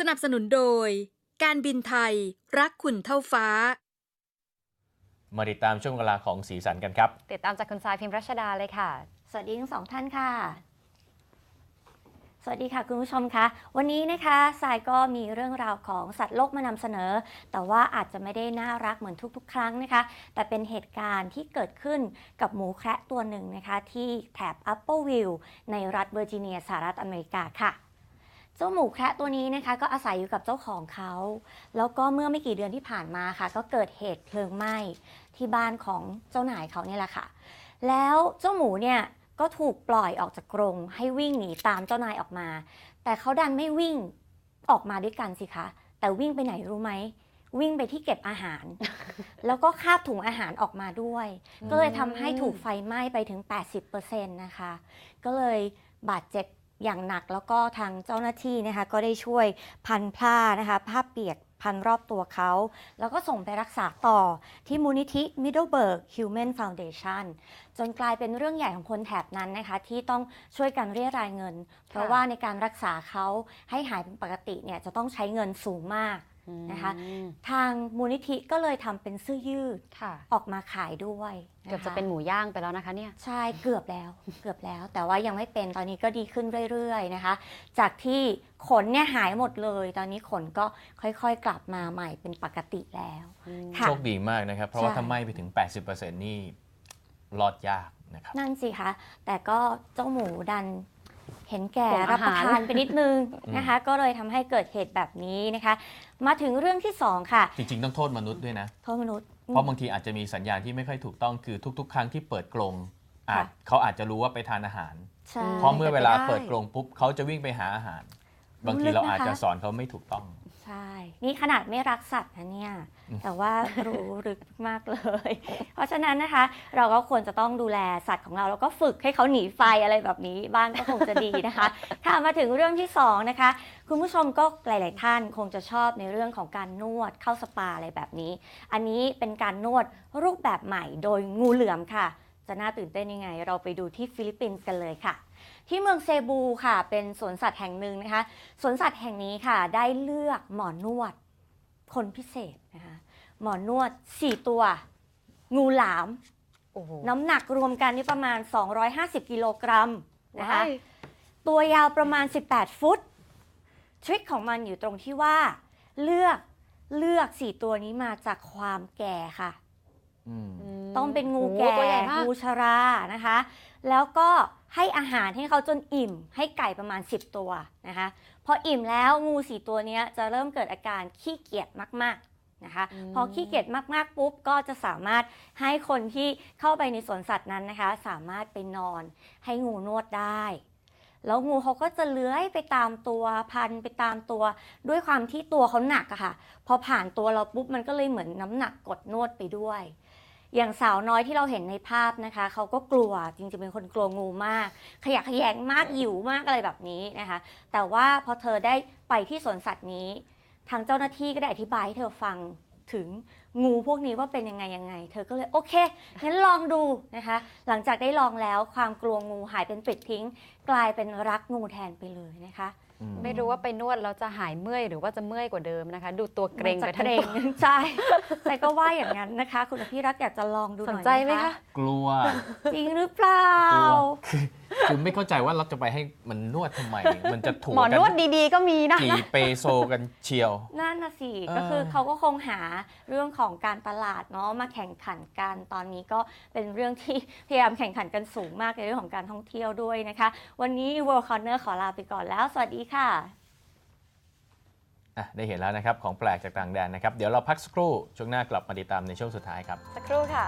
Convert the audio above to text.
สนับสนุนโดย การบินไทยรักคุณเท่าฟ้า มาติดตามช่วงเวลาของสีสันกันครับ ติดตามจากคุณทรายพิมพ์รัชดาเลยค่ะ สวัสดีทั้งสองท่านค่ะ สวัสดีค่ะคุณผู้ชมคะ วันนี้นะคะสายก็มีเรื่องราวของสัตว์โลกมานำเสนอ แต่ว่าอาจจะไม่ได้น่ารักเหมือนทุก ๆ ครั้งนะคะ แต่เป็นเหตุการณ์ที่เกิดขึ้นกับหมูแคระตัวหนึ่งนะคะ ที่แถบ Upperville ในรัฐเวอร์จิเนียสหรัฐอเมริกาค่ะ เจ้าหมูแคระตัวนี้นะคะก็อาศัยอยู่กับเจ้าของเขา แล้วก็เมื่อไม่กี่เดือนที่ผ่านมาค่ะ ก็เกิดเหตุเพลิงไหม้ที่บ้านของเจ้านายเขาเนี่ยแหละค่ะ แล้วเจ้าหมูเนี่ยก็ถูกปล่อยออกจากกรงให้วิ่งหนีตามเจ้านายออกมา แต่เขาดันไม่วิ่งออกมาด้วยกันสิคะ แต่วิ่งไปไหนรู้ไหม วิ่งไปที่เก็บอาหาร แล้วก็คาบถุงอาหารออกมาด้วย ก็เลยทำให้ถูกไฟไหม้ไปถึง 80%นะคะ ก็เลยบาดเจ็บ อย่างหนักแล้วก็ทางเจ้าหน้าที่นะคะก็ได้ช่วยพันผ้านะคะผ้าเปียกพันรอบตัวเขา แล้วก็ส่งไปรักษาต่อที่มูลนิธิ Middleburg Human Foundation จนกลายเป็นเรื่องใหญ่ของคนแถบนั้นนะคะ ที่ต้องช่วยกันเรียรายเงิน เพราะว่าในการรักษาเขาให้หายเป็นปกติเนี่ยจะต้องใช้เงินสูงมาก นะคะอืมทางมูลนิธิก็เลยทำเป็นเสื้อยืดค่ะออกมาขายด้วยคเกือบจะเป็นหมูย่างไปแล้วนะคะเนี่ยใช่เกือบแล้วเกือบแล้ว แต่ว่ายังไม่เป็นตอนนี้ก็ดีขึ้นเรื่อยๆนะคะ จากที่ขนเนี่ยหายหมดเลย ตอนนี้ขนก็ค่อยๆ กลับมาใหม่เป็นปกติแล้วค่ะโชคดีมากนะครับ เพราะว่าใช่ถ้าไหม้ไปถึง 80%นี่รอดยากนะครับนั่นสิคะแต่ก็เจ้าหมูดัน เห็นแก่ห่วงรับอาประหารทานไปนิดนึงนะคะ ก็เลยทำให้เกิดเหตุแบบนี้นะคะ มาถึงเรื่องที่สองค่ะ จริง ๆ ต้องโทษมนุษย์ด้วยนะ โทษมนุษย์ เพราะบางทีอาจจะมีสัญญาณที่ไม่ค่อยถูกต้องคือทุก ๆ ครั้งที่เปิดกรงอาจค่ะเขาอาจจะรู้ว่าไปทานอาหารใช่เพราะเมื่อเวลาป็นไเปิดกรงปุ๊บเขาจะวิ่งไปหาอาหาร บางทีเราอาจจะสอนเขาไม่ถูกต้อง ใช่ นี่ขนาดไม่รักสัตว์นะเนี่ยอืมแต่ว่ารู้ลึกมากเลย เพราะฉะนั้นนะคะ เราก็ควรจะต้องดูแลสัตว์ของเรา แล้วก็ฝึกให้เขาหนีไฟอะไรแบบนี้บ้างก็คงจะดีนะคะค่ะมาถึงเรื่องที่สองนะคะ คุณผู้ชมก็หลาย ๆ ท่านคงจะชอบในเรื่องของการนวดเข้าสปาอะไรแบบนี้ อันนี้เป็นการนวดรูปแบบใหม่โดยงูเหลือมค่ะ จะน่าตื่นเต้นยังไง เราไปดูที่ฟิลิปปินส์กันเลยค่ะ ที่เมืองเซบูค่ะ เป็นสวนสัตว์แห่งหนึ่งนะคะสวนสัตว์แห่งนี้ค่ะ ได้เลือกหมอนวด คนพิเศษนะคะหมอนวด 4 ตัว งูหลามโอ้โหน้ำหนักรวมกันนี่ประมาณ 250 กิโลกรัมนะคะว้ายตัวยาวประมาณ 18 ฟุต ทริคของมันอยู่ตรงที่ว่า เลือกเลือก 4 ตัวนี้มาจากความแก่ค่ะอืมม ต้องเป็นงูโอ้โหแก่ตัวใหญ่มาก งูชรานะคะ แล้วก็ให้อาหารให้เขาจนอิ่ม ให้ไก่ประมาณ 10 ตัวนะคะพออิ่มแล้วงูสี่ตัวเนี้ยจะเริ่มเกิดอาการขี้เกียจมากๆนะคะ พอขี้เกียจมากๆปุ๊บก็จะสามารถให้คนที่เข้าไปในสวนสัตว์นั้นนะคะ สามารถไปนอนให้งูนวดได้แล้วงูเขาก็จะเลื้อยไปตามตัวพันไปตามตัว ด้วยความที่ตัวเขาหนักอะค่ะ พอผ่านตัวเราปุ๊บมันก็เลยเหมือนน้ำหนักกดนวดไปด้วย อย่างสาวน้อยที่เราเห็นในภาพนะคะ เขาก็กลัวจริงๆเป็นคนกลัวงูมาก ขยะแขยงมากหิวมากอะไรแบบนี้นะคะ แต่ว่าพอเธอได้ไปที่สวนสัตว์นี้ ทางเจ้าหน้าที่ก็ได้อธิบายให้เธอฟังถึง งูพวกนี้ว่าเป็นยังไงยังไง เธอก็เลยโอเคงั้นลองดูนะคะ หลังจากได้ลองแล้วความกลัวงูหายเป็นปลิดทิ้ง กลายเป็นรักงูแทนไปเลยนะคะอืมไม่รู้ว่าไปนวดแล้วจะหายเมื่อยหรือว่าจะเมื่อยกว่าเดิมนะคะ ดูตัวเกรงไปมันจะทั้งเกรงตัวใช่แต่ก็ว่าอย่างนั้นนะคะ คุณพี่รักอยากจะลองดูหสน่นอยใจไหมคะกลัวจริงหรือเปล่ากลัวคือคือไม่เข้าใจว่าเราจะไปให้มันนวดทำไม มันจะถูกหมอนวดกันดีๆ ก็มีนะกี่เปโซกันเชียวนั่นน่ะสิเออก็คือเขาก็คงหาเรื่องของการตลาดเนาะมาแข่งขันกัน ตอนนี้ก็เป็นเรื่องที่พยายามแข่งขันกันสูงมากในเรื่องของการท่องเที่ยวด้วยนะคะ วันนี้ World Corner ขอลาไปก่อนแล้ว สวัสดีค่ะอะได้เห็นแล้วนะครับ ของแปลกจากต่างแดนนะครับ เดี๋ยวเราพักสักครู่ช่วงหน้ากลับมาติดตามในช่วงสุดท้ายครับ สักครู่ค่ะ